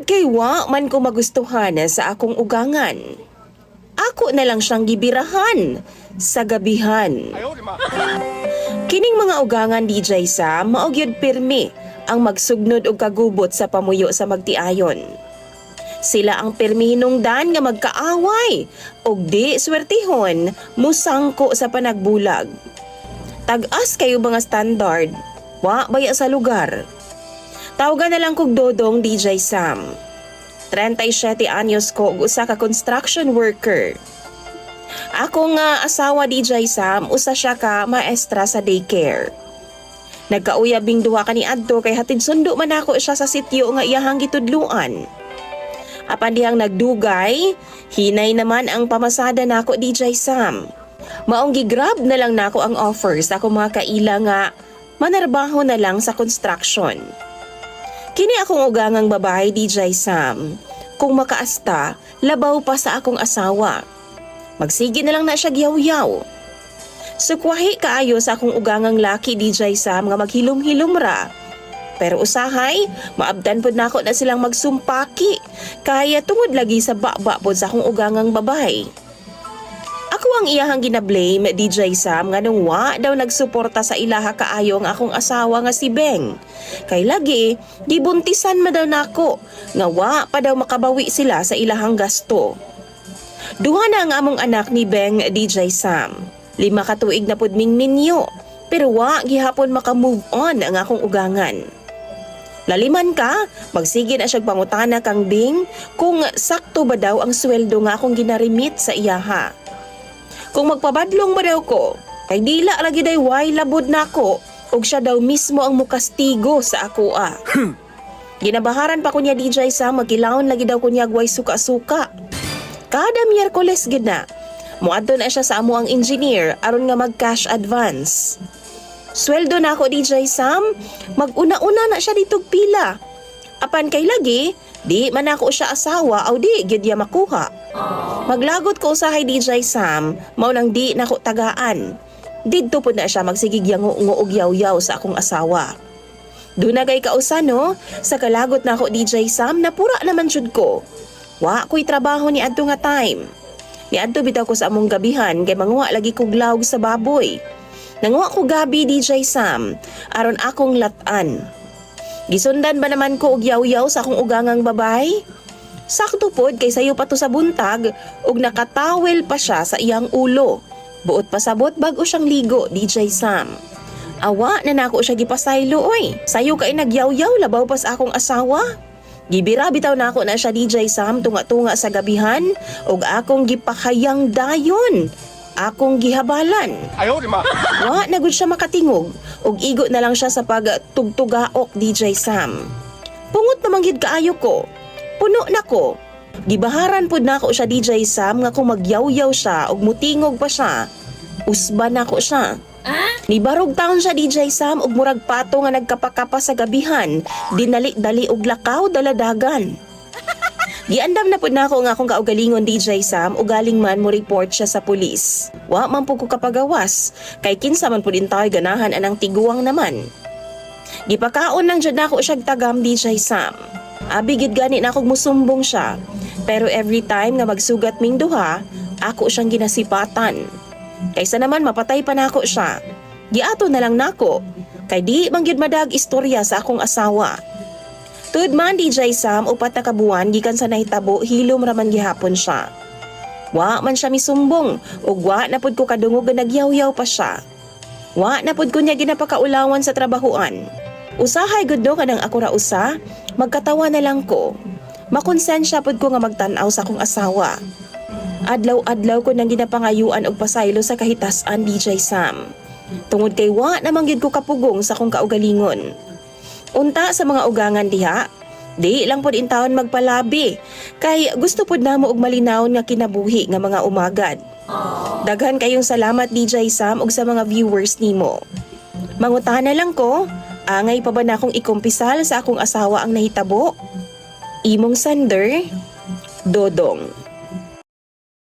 Tungod kay wa man ko magustuhan sa akong ugangan. Ako na lang siyang gibirahan sa gabihan. Kining mga ugangan DJ Sam mao gyud pirmi ang magsugnod og kagubot sa pamuyo sa magtiayon. Sila ang pirmi hinungdan nga magkaaway ug di swertihon musangko sa panagbulag. Tag-as kayo mga standard, wa baya sa lugar. Tawagan na lang kog Dodong DJ Sam. 37 anyos ko ug usa ka construction worker. Ako nga asawa DJ Sam, usa siya ka maestra sa daycare. Nagkauyabing duha kani adto kay hatid sundo man ako siya sa sityo nga iyahang gitudluan. Apan dihang nagdugay, hinay naman ang pamasada nako DJ Sam. Maong gigrab na lang nako ang offer sa akong mga kaila nga manarbaho na lang sa construction. Kini akong ugangang babae DJ Sam. Kung makaasta, labaw pa sa akong asawa. Magsige na lang na siya giyaw-yaw. Sukwahi kaayo sa akong ugangang laki DJ Sam nga maghilom-hilom ra. Pero usahay, maabdan pod nako na silang magsumpaki. Kaya tungod lagi sa baba pod sa akong ugangang babae. Ang iyahang ginablame DJ Sam nga nung wa daw nagsuporta sa ilaha kaayo ang akong asawa nga si Beng. Kay lagi, gibuntisan ma daw nako nga wa pa daw makabawi sila sa ilahang gasto. Duha na ang among anak ni Beng DJ Sam. Lima ka tuig na pud ming minyo. Pero wa gihapon maka-move on ang akong ugangan. Laliman ka, magsige na siyag pangutana kang Bing kung sakto ba daw ang sweldo nga akong ginarimit sa iyaha. Kung magpabadlong ba daw ko, kay dila lagi day way labod na ako ug siya daw mismo ang mukastigo sa ako ah. Ginabaharan pa ko niya DJ sa magilawon lagi daw ko niya way suka-suka. Kada Miyerkules gid na. Muadto na siya sa amo ang engineer aron nga mag-cash advance. Sweldo na ako DJ Sam, mag-una-una na siya dito pila. Apan kay lagi, di man ako siya asawa aw di gyud ya makuha. Maglagot ko usahay DJ Sam, mao nang di nako tagaan. Didto po na siya magsigig yango og yaw-yaw sa akong asawa. Dunagay kausa no, sa kalagot na ako DJ Sam, napura naman jud ko. Wa ko'y trabaho ni adto nga time. Ni adto bitaw ko sa among gabihan kay manguha lagi kog lawg sa baboy. Nanguha ko gabi DJ Sam, aron akong latan. Gisundan ba naman ko og yaw-yaw sa akong ugangang babay? Sakto pod kay sayo pa to sa buntag ug nakatawel pa siya sa iyang ulo. Buot pasabot bago siyang ligo, DJ Sam. Awa na nako siya gipasaylo oy. Sayo kay nagyaw-yaw labaw pas akong asawa. Gibira bitaw nako na siya DJ Sam tunga-tunga sa gabihan ug akong gipakayang dayon. Akong gihabalan. Wa na gud siya makatingog ug igo na lang siya sa pagtugtugaok DJ Sam. Pungot naman gid kaayo ko. Puno na ko. Gibaharan pud nako siya DJ Sam nga kung magyaw-yaw siya ug mutingog pa siya. Usban nako siya. Nibarog taon siya DJ Sam ug murag pato nga nagkapakapa sa gabihan, dinali-dali og lakaw daladagan. Giandam na pud nako nga akong kaugalingon DJ Sam ug galing man mo report siya sa pulis. Wa man pud ko kapagawas kay kinsa man pud intaw ganahan anang tiguang naman. Gipakaon nang jud nako siya tagam DJ Sam. Abi gid gani na akong musumbong siya. Pero every time nga magsugat ming duha, ako siyang ginasipatan. Kaysa naman mapatay pa nako siya. Giato na lang nako. Kay di man madag istorya sa akong asawa. Tud man DJ Sam upat na kabuan gikan sa nahitabo hilom raman gihapon siya. Wa man siya misumbong ug wa na pud ko kadungog nga nagyaw-yaw pa siya. Wa na pud ko niya ginapakaulawan sa trabahuan. Usahay gud do kanang ako usa, magkatawa na lang ko. Makonsensya pud ko nga magtan-aw sa akong asawa. Adlaw-adlaw ko nang ginapangayuan og pasaylo sa kahitasan DJ Sam. Tungod kay wa namang gid ko kapugong sa akong kaugalingon. Unta sa mga ugangan diha, di lang pod intawon magpalabi kay gusto pod namo og malinawon nga kinabuhi nga mga umagad. Daghan kayong salamat DJ Sam ug sa mga viewers nimo. Mangutahan na lang ko, angay pa ba na akong ikumpisal sa akong asawa ang nahitabo? Imong Sander, Dodong.